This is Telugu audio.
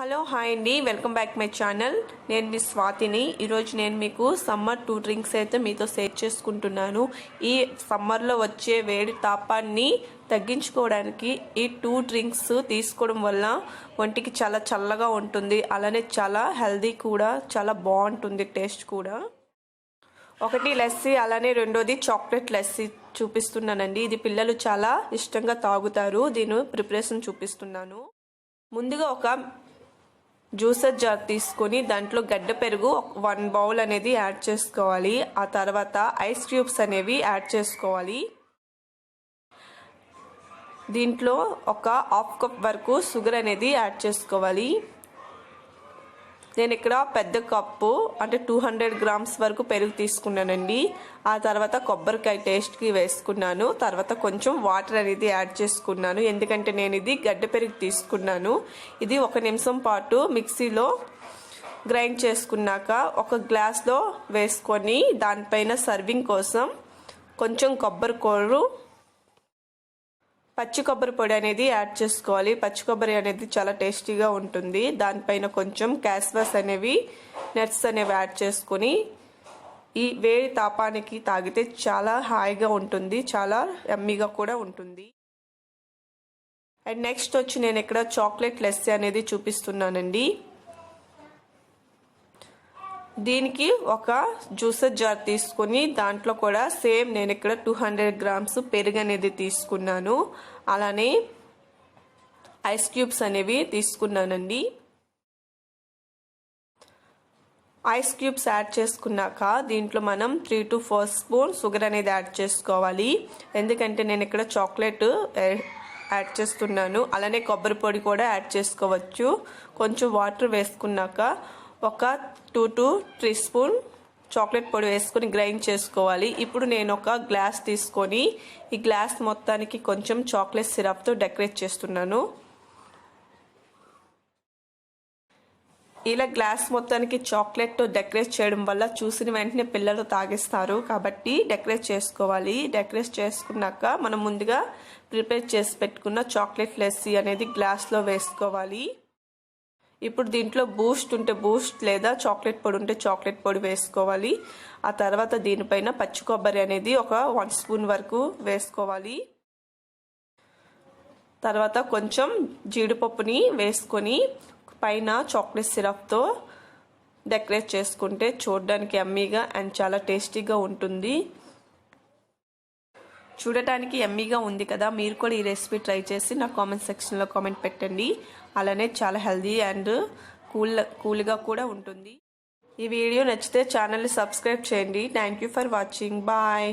హలో హాయ్ అండి. Welcome back my channel. నేను మీ స్వాతిని. ఈరోజు నేను మీకు సమ్మర్ టూ డ్రింక్స్ అయితే మీతో షేర్ చేసుకుంటున్నాను. ఈ సమ్మర్లో వచ్చే వేడి తాపాన్ని తగ్గించుకోవడానికి ఈ టూ డ్రింక్స్ తీసుకోవడం వల్ల ఒంటికి చాలా చల్లగా ఉంటుంది. అలానే చాలా హెల్దీ కూడా చాలా బాగుంటుంది టేస్ట్ కూడా. ఒకటి లస్సీ అలానే రెండోది చాక్లెట్ లస్సీ చూపిస్తున్నానండి. ఇది పిల్లలు చాలా ఇష్టంగా తాగుతారు. దీని ప్రిపరేషన్ చూపిస్తున్నాను. ముందుగా ఒక జ్యూసర్ జార్ తీసుకొని దాంట్లో గడ్డ పెరుగు వన్ బౌల్ అనేది యాడ్ చేసుకోవాలి. ఆ తర్వాత ఐస్ క్యూబ్స్ అనేవి యాడ్ చేసుకోవాలి. దీంట్లో ఒక హాఫ్ కప్ వరకు షుగర్ అనేది యాడ్ చేసుకోవాలి. నేను ఇక్కడ పెద్ద కప్పు అంటే టూ హండ్రెడ్ గ్రామ్స్ వరకు పెరుగు తీసుకున్నానండి. ఆ తర్వాత కొబ్బరికాయ టేస్ట్కి వేసుకున్నాను. తర్వాత కొంచెం వాటర్ అనేది యాడ్ చేసుకున్నాను. ఎందుకంటే నేను ఇది గడ్డ పెరుగు తీసుకున్నాను. ఇది ఒక నిమిషం పాటు మిక్సీలో గ్రైండ్ చేసుకున్నాక ఒక గ్లాస్లో వేసుకొని దానిపైన సర్వింగ్ కోసం కొంచెం కొబ్బరి కూరు పచ్చి కొబ్బరి పొడి అనేది యాడ్ చేసుకోవాలి. పచ్చి కొబ్బరి అనేది చాలా టేస్టీగా ఉంటుంది. దానిపైన కొంచెం క్యాస్వస్ అనేవి నట్స్ అనేవి యాడ్ చేసుకొని ఈ వేడి తాపానికి తాగితే చాలా హాయిగా ఉంటుంది. చాలా ఎమ్మీగా కూడా ఉంటుంది. అండ్ నెక్స్ట్ వచ్చి నేను ఇక్కడ చాక్లెట్ లెస్సీ అనేది చూపిస్తున్నానండి. దీనికి ఒక జ్యూసర్ జార్ తీసుకొని దాంట్లో కూడా సేమ్ నేను ఇక్కడ టూ హండ్రెడ్ గ్రామ్స్ పెరుగు అనేది తీసుకున్నాను. అలానే ఐస్ క్యూబ్స్ అనేవి తీసుకున్నానండి. ఐస్ క్యూబ్స్ యాడ్ చేసుకున్నాక దీంట్లో మనం three to four spoon sugar అనేది యాడ్ చేసుకోవాలి. ఎందుకంటే నేను ఇక్కడ చాక్లెట్ యాడ్ చేస్తున్నాను. అలానే కొబ్బరి పొడి కూడా యాడ్ చేసుకోవచ్చు. కొంచెం వాటర్ వేసుకున్నాక ఒక two to three spoon chocolate పొడి వేసుకొని గ్రైండ్ చేసుకోవాలి. ఇప్పుడు నేను ఒక గ్లాస్ తీసుకొని ఈ గ్లాస్ మొత్తానికి కొంచెం చాక్లెట్ సిరప్తో డెకరేట్ చేస్తున్నాను. ఇలా గ్లాస్ మొత్తానికి చాక్లెట్తో డెకరేట్ చేయడం వల్ల చూసిన వెంటనే పిల్లలు తాగిస్తారు. కాబట్టి డెకరేట్ చేసుకోవాలి. డెకరేట్ చేసుకున్నాక మనం ముందుగా ప్రిపేర్ చేసి పెట్టుకున్న చాక్లెట్ లెస్సీ అనేది గ్లాస్లో వేసుకోవాలి. ఇప్పుడు దీంట్లో బూస్ట్ ఉంటే బూస్ట్ లేదా చాక్లెట్ పొడి ఉంటే చాక్లెట్ పొడి వేసుకోవాలి. ఆ తర్వాత దీనిపైన పచ్చి కొబ్బరి అనేది ఒక వన్ స్పూన్ వరకు వేసుకోవాలి. తర్వాత కొంచెం జీడిపప్పుని వేసుకొని పైన చాక్లెట్ సిరప్తో డెకరేట్ చేసుకుంటే చూడడానికి అమ్మీగా అండ్ చాలా టేస్టీగా ఉంటుంది. చూడటానికి ఎమ్మీగా ఉంది కదా మీరు కూడా ఈ రెసిపీ ట్రై చేసి నా కామెంట్ సెక్షన్లో కామెంట్ పెట్టండి. అలానే చాలా హెల్దీ అండ్ కూల్ కూల్గా కూడా ఉంటుంది. ఈ వీడియో నచ్చితే ఛానల్ని సబ్స్క్రైబ్ చేయండి. Thank you for watching bye